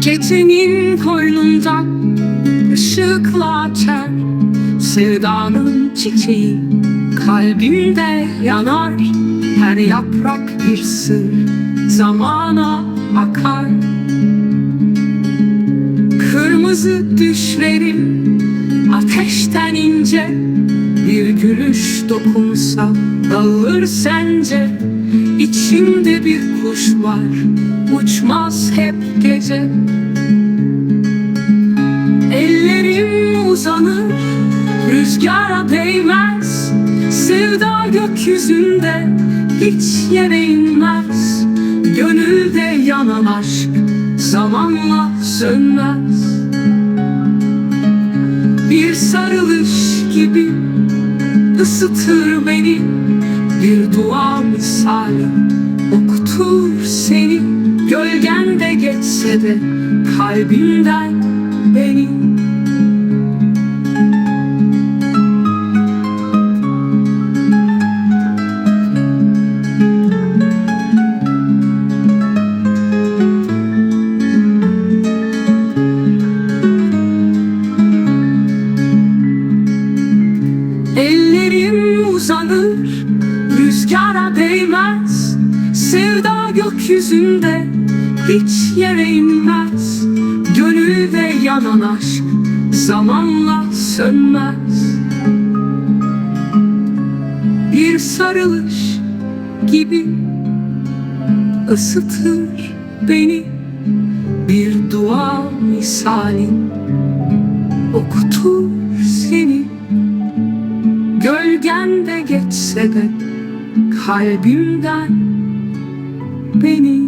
Gecenin koynundan ışıkla açar Sevdanın çiçeği kalbimde yanar. Her yaprak bir sır zamana akar. Kırmızı düşlerim ateşten ince Bir gülüş dokunsa dağılır sence. İçimde bir kuş var uçmaz hep gece. Ellerim uzanır rüzgara değmez. Sevda gökyüzünde hiç yere inmez. Gönülde yanan aşk zamanla sönmez. Bir sarılış gibi ısıtır beni. Bir dua misali okutur seni Gölgende geçse de kalbimden beni. Ellerim uzanır Rüzgara değmez. Sevda gökyüzünde Hiç yere inmez. Gönülde yanan aşk Zamanla sönmez. Bir sarılış gibi ısıtır beni. Bir dua misali okutur seni. Gölgende geçse de kalbimden beni